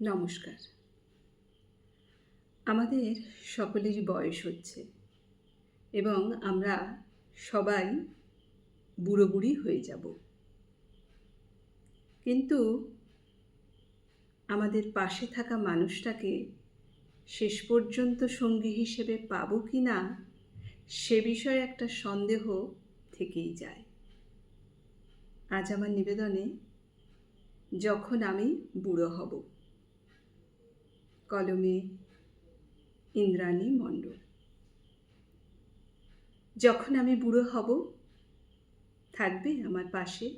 নমস্কার। আমাদের সকলেরই বয়স হচ্ছে এবং আমরা সবাই বুড়ো বুড়ি হয়ে যাব। কিন্তু আমাদের পাশে থাকা মানুষটাকে শেষ পর্যন্ত সঙ্গী হিসেবে পাবো কি না, সে বিষয়ে একটা সন্দেহ থেকেই যায়। আজ আমার নিবেদনে যখন আমি বুড়ো হব কলমে ইন্দ্রাণী মণ্ডল। যখন আমি বুড়ো হব, থাকবে আমার পাশে।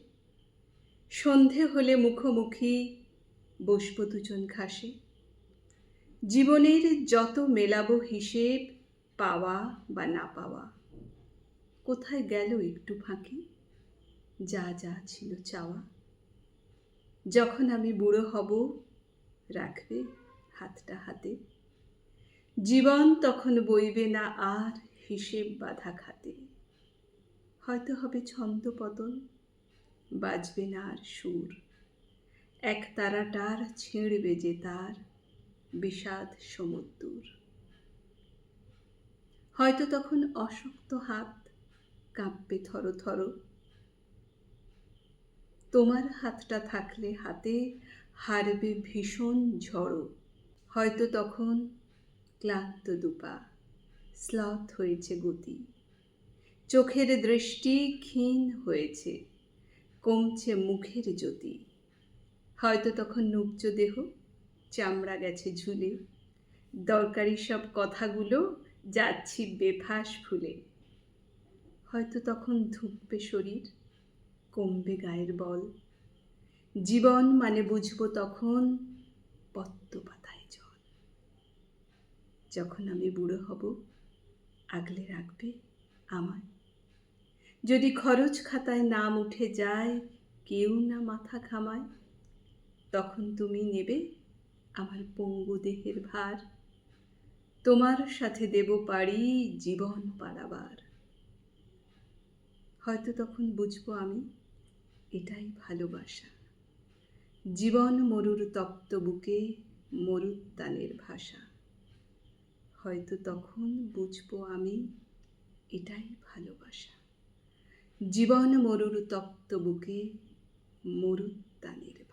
সন্ধে হলে মুখোমুখি বসবো দুজন ঘাসে। জীবনের যত মেলাবো হিসেব, পাওয়া বা না পাওয়া, কোথায় গেল একটু ফাঁকি? যা যা ছিল চাওয়া। যখন আমি বুড়ো হব, রাখবে হাতটা হাতে। জীবন তখন বইবে না আর হিসেব বাধা খাতে। হয়তো হবে ছন্দ পতন, বাজবে না আর সুর। এক তারাটার ছিঁড়বে যে তার বিষাদ সমুদ্র হয়তো তখন অশক্ত হাত কাঁপবে থরো থরো। তোমার হাতটা থাকলে হাতে হারবে ভীষণ ঝড়ো। হয়তো তখন ক্লান্ত দুপা স্লথ হয়েছে গতি। চোখের দৃষ্টি ক্ষীণ হয়েছে, কমছে মুখের জ্যোতি। হয়তো তখন নুবজ দেহ, চামড়া গেছে ঝুলে। দরকারি সব কথাগুলো যাচ্ছি বেফাস ফুলে। হয়তো তখন ধুঁকবে শরীর, কমবে গায়ের বল। জীবন মানে বুঝব তখন জল যখন আমি বুড়ো হব, আগলে রাখবে আমায়। যদি খরচ খাতায় নাম উঠে যায়, কেউ না মাথা ঘামায়, তখন তুমি নেবে আমার পঙ্গু দেহের ভার। তোমার সাথে দেব পারি জীবন পারাবার। হয়তো তখন বুঝব আমি এটাই ভালোবাসা। জীবন মরুর তপ্ত বুকে মরুত্তানের ভাষা। হয়তো তখন বুঝব আমি এটাই ভালোবাসা। জীবন মরুর তপ্ত বুকে মরুত্তানের